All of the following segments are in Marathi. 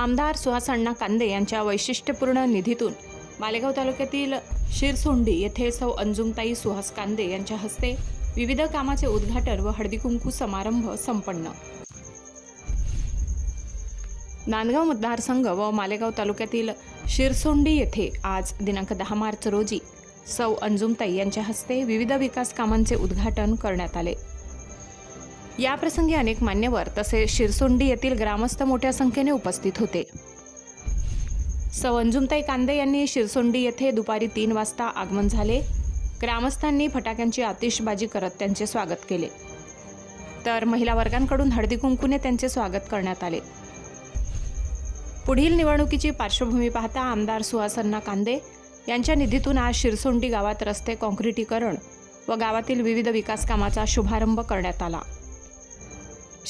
आमदार सुहास अण्णा कांदे यांच्या वैशिष्ट्यपूर्ण निधीतून मालेगाव तालुक्यातील शिरसोंडी येथे सौ अंजुमताई सुहास कांदे यांच्या हस्ते विविध कामाचे उद्घाटन व हळदीकुंकू समारंभ संपन्न. नांदगाव मतदारसंघ व मालेगाव तालुक्यातील शिरसोंडी येथे आज दिनांक दहा मार्च रोजी सौ अंजुमताई यांच्या हस्ते विविध विकास कामांचे उद्घाटन करण्यात आले. याप्रसंगी अनेक मान्यवर तसेच शिरसोंडी येथील ग्रामस्थ मोठ्या संख्येने उपस्थित होते. सवंजुमताई कांदे यांनी शिरसोंडी येथे दुपारी तीन वाजता आगमन झाले. ग्रामस्थांनी फटाक्यांची आतिषबाजी करत त्यांचे स्वागत केले. तर महिला वर्गांकडून हळदी कुंकूने त्यांचे स्वागत करण्यात आले. पुढील निवडणुकीची पार्श्वभूमी पाहता आमदार सुहासन्ना कांदे यांच्या निधीतून आज शिरसोंडी गावात रस्ते काँक्रिटीकरण व गावातील विविध विकास कामाचा शुभारंभ करण्यात आला.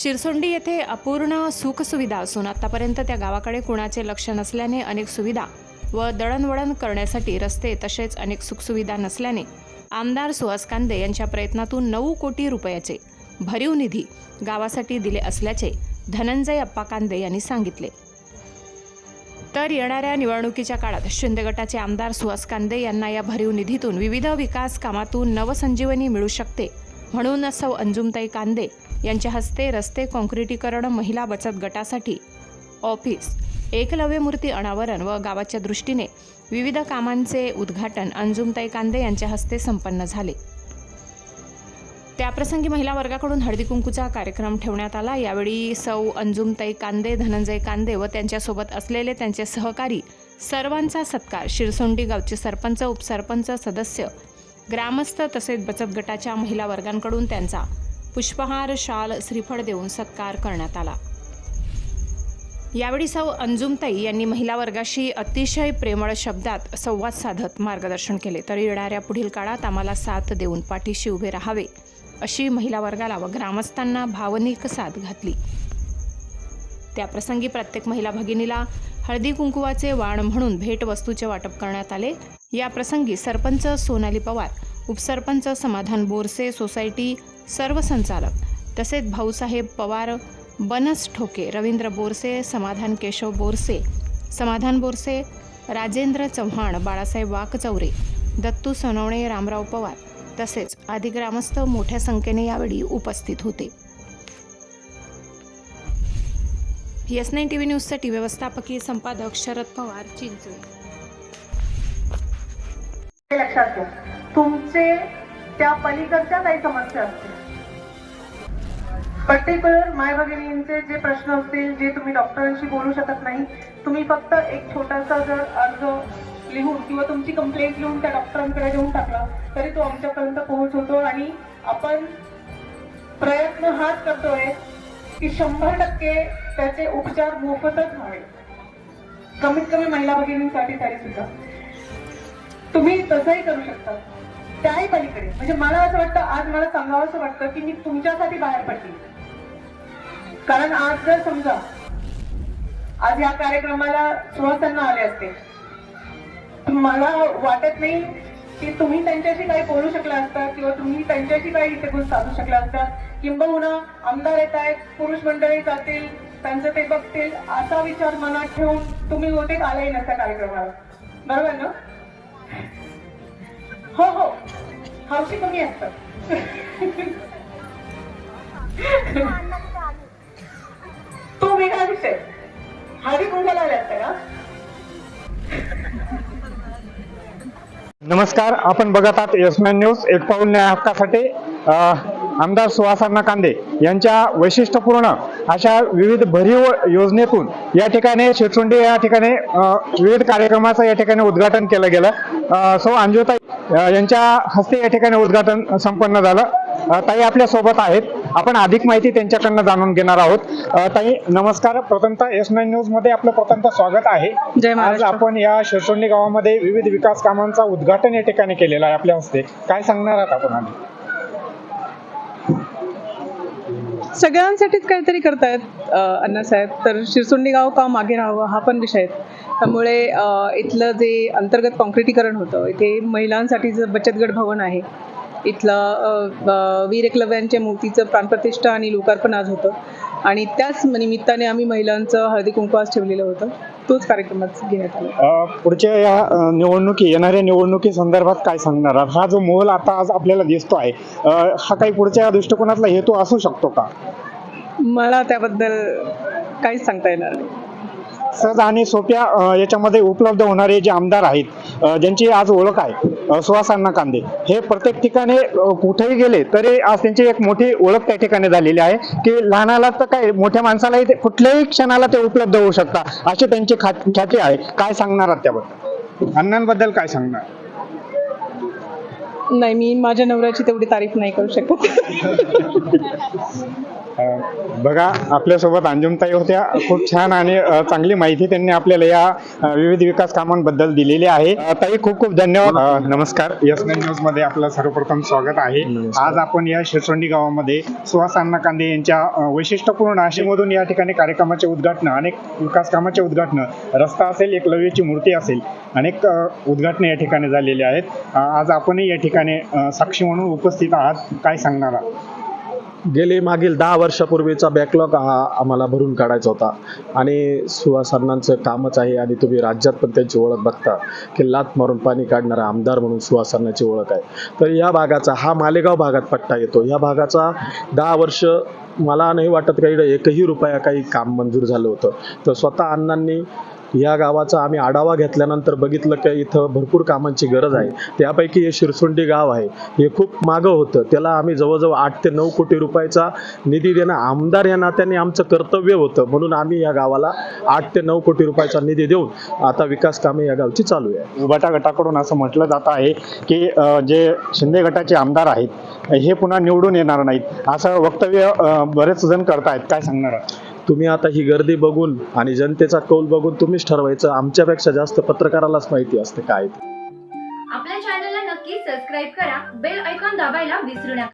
शिरसोंडी येथे अपूर्ण सुखसुविधा असून आतापर्यंत त्या गावाकडे कुणाचे लक्ष नसल्याने अनेक सुविधा व दळणवळण करण्यासाठी रस्ते तसेच अनेक सुखसुविधा नसल्याने आमदार सुहास कांदे यांच्या प्रयत्नातून नऊ कोटी रुपयाचे भरीव निधी गावासाठी दिले असल्याचे धनंजय अप्पा कांदे यांनी सांगितले. तर येणाऱ्या निवडणुकीच्या काळात शिंदे गटाचे आमदार सुहास कांदे यांना या भरीव निधीतून विविध विकास कामातून नवसंजीवनी मिळू शकते म्हणून सौ अंजुमताई कांदे यांच्या हस्ते रस्ते काँक्रिटीकरण महिला बचत गटासाठी ऑफिस एकलव्य मूर्ती अनावरण व गावाच्या दृष्टीने विविध कामांचे उद्घाटन अंजुमताई कांदे यांच्या हस्ते संपन्न झाले. त्याप्रसंगी महिला वर्गाकडून हळदी कुंकूचा कार्यक्रम ठेवण्यात आला. यावेळी सौ अंजुमताई कांदे धनंजय कांदे व त्यांच्यासोबत असलेले त्यांचे सहकारी सर्वांचा सत्कार शिरसोंडी गावचे सरपंच उपसरपंच सदस्य ग्रामस्थ तसेच बचत गटाच्या महिला वर्गांकडून त्यांचा पुष्पहार शाल श्रीफळ देऊन सत्कार करण्यात आला. यावेळी सौ अंजुमताई यांनी महिला वर्गाशी अतिशय प्रेमळ शब्दात संवाद साधत मार्गदर्शन केले. तर येणाऱ्या पुढील काळात आम्हाला साथ देऊन पाठीशी उभे राहावे अशी महिला वर्गाला व ग्रामस्थांना भावनिक साथ घातली. त्याप्रसंगी प्रत्येक महिला भगिनीला हळदी कुंकुवाचे वाण म्हणून भेटवस्तूचे वाटप करण्यात आले. या प्रसंगी सरपंच सोनाली पवार उपसरपंच समाधान बोरसे सोसायटी सर्व संचालक तसेच भाऊसाहेब पवार बनस ठोके रवींद्र बोरसे समाधान केशव बोरसे समाधान बोरसे राजेंद्र चव्हाण बाळासाहेब वाकचौरे दत्तू सोनवणे रामराव पवार तसेच आदी ग्रामस्थ मोठ्या संख्येने यावेळी उपस्थित होते. एस नाईन टी व्ही न्यूजसाठी व्यवस्थापकीय संपादक शरद पवार चिंचवे लक्षात घ्या. तुमचे त्या पलीकडच्या काही समस्या असतील. पर्टिक्युलर माय भगिनींचे जे प्रश्न असतील जे तुम्ही डॉक्टरांशी बोलू शकत नाही तुम्ही फक्त एक छोटासा जर अर्ज लिहून किंवा तुमची कंप्लेंट लिहून त्या डॉक्टरांकडे देऊन टाकला तरी तो आमच्यापर्यंत पोहोचवतो आणि आपण प्रयत्न हाच करतोय की शंभर टक्के त्याचे उपचार मोफतच व्हावे. कमीत कमी महिला भगिनींसाठी तरी सुद्धा. तुम्ही तसंही करू शकता. त्याही पलीकडे. म्हणजे मला असं वाटतं आज मला सांगावं असं वाटतं की मी तुमच्यासाठी बाहेर पडली. कारण आज जर समजा आज या कार्यक्रमाला सुहासांना आले असते. मला वाटत नाही की तुम्ही त्यांच्याशी काही बोलू शकला असता किंवा तुम्ही त्यांच्याशी काही इथे गोष्ट साधू शकला असता. किंबहुना आमदार येत आहेत पुरुष मंडळी जातील त्यांचं ते बघतील असा विचार मनात ठेवून तुम्ही होते आलाही नसता कार्यक्रमाला. बरोबर ना? हो हो. हौशी कमी असतात. तो वेगळा विषय. हळदी कुंकाला आले असते का? नमस्कार आपण बघत आहात यशमॅन न्यूज एक पाऊल न्याय हक्कासाठी. आमदार सुहासांना कांदे यांच्या वैशिष्ट्यपूर्ण अशा विविध भरीव योजनेतून या ठिकाणी शिरसोंडी या ठिकाणी विविध कार्यक्रमाचं या ठिकाणी उद्घाटन केलं गेलं. सो अंजुताई यांच्या हस्ते या ठिकाणी उद्घाटन संपन्न झालं. ताई आपल्यासोबत आहेत. आपण अधिक माहिती त्यांच्याकडनं जाणून घेणार आहोत. ताई नमस्कार. प्रथमतः एस नाईन न्यूजमध्ये आपलं प्रथमतः स्वागत आहे. जय आज आपण या शिरसोंडी गावामध्ये विविध विकास कामांचा उद्घाटन या ठिकाणी केलेलं आहे आपल्या हस्ते. काय सांगणार आहात आपण आधी? सगळ्यांसाठीच काहीतरी करतायत अण्णासाहेब तर शिरसोंडी गाव का मागे राहावं हा पण विषय आहे. त्यामुळे इथलं जे अंतर्गत कॉन्क्रिटीकरण होतं इथे महिलांसाठी जे बचत गट भवन आहे इथला अ, अ, वीर एकलव्यांच्या मूर्तीचं प्राणप्रतिष्ठा आणि लोकार्पण आज होतं. आणि त्याच निमित्ताने आम्ही महिलांचं हळदी कुंकू आज ठेवलेलं होतं. तोच कार्यक्रम घेण्यात आला. पुढच्या या निवडणुकी येणाऱ्या निवडणुकी संदर्भात काय सांगणार? हा जो मोहल आता आज आपल्याला दिसतो आहे हा काही पुढच्या दृष्टिकोनातला हेतू असू शकतो का? मला त्याबद्दल काहीच सांगता येणार नाही. सहज आणि सोप्या याच्यामध्ये उपलब्ध होणारे जे आमदार आहेत ज्यांची आज ओळख आहे अ, सुहास अण्णा कांदे हे प्रत्येक ठिकाणी कुठेही गेले तरी आज त्यांची एक मोठी ओळख त्या ठिकाणी झालेली आहे की लहानाला तर काय मोठ्या माणसालाही ते कुठल्याही क्षणाला ते उपलब्ध होऊ शकतात अशी त्यांची खात- ख्याती आहे. काय सांगणार आहात त्याबद्दल? अण्णांबद्दल काय सांगणार? नाही मी माझ्या नवऱ्याची तेवढी तारीफ नाही करू शकत. बघा आपल्यासोबत अंजुमताई होत्या. खूप छान आणि चांगली माहिती त्यांनी आपल्याला या विविध विकास कामांबद्दल दिलेली आहे. ताई खूप खूप धन्यवाद नमस्कार. यस न्यूजमध्ये आपलं सर्वप्रथम स्वागत आहे. आज आपण या शिरसोंडी गावामध्ये सुहास अण्णा कांदे यांच्या वैशिष्ट्यपूर्ण नाशिकमधून या ठिकाणी कार्यक्रमाचे उद्घाटन अनेक विकास कामाचे उद्घाटन रस्ता असेल एकलव्याची मूर्ती असेल अनेक उद्घाटन या ठिकाणी झालेले आहेत. आज आपणही या ठिकाणी साक्षी म्हणून उपस्थित आहात. काय सांगणार आहात? गेले मागील दहा वर्षापूर्वीचा बॅकलॉग हा आम्हाला भरून काढायचा होता. आणि सुहासांनांचं कामच आहे आणि तुम्ही राज्यात पण त्यांची ओळख बघता की लात मारून पाणी काढणारा आमदार म्हणून सुहासांनाची ओळख आहे. तर या भागाचा हा मालेगाव भागात पट्टा येतो. या भागाचा दहा वर्ष मला नाही वाटत काही एकही रुपया काही काम मंजूर झालं होतं. तर स्वतः अण्णांनी या गावाचा आम्ही आढावा घेतल्यानंतर बघितलं की इथं भरपूर कामांची गरज आहे. त्यापैकी हे शिरसुंडी गाव आहे. हे खूप मागं होतं. त्याला आम्ही जवळजवळ आठ ते नऊ कोटी रुपयाचा निधी देणं आमदार या नात्याने आमचं कर्तव्य होतं. म्हणून आम्ही या गावाला आठ ते नऊ कोटी रुपयाचा निधी देऊन आता विकास कामे या गावची चालू आहे. उबाटा गटाकडून असं म्हटलं जात आहे की जे शिंदे गटाचे आमदार आहेत हे पुन्हा निवडून येणार नाहीत. असं वक्तव्य बरेच जण करतायत. काय सांगणार? तुम्ही आता ही गर्दी बघून आणि जनतेचा कौल बघून तुम्हीच ठरवायचं. आमच्यापेक्षा जास्त पत्रकारालाच माहिती असते काय आपल्या चॅनलला नक्की सबस्क्राईब करा. बेल ऐकॉन दाबायला विसरू नका.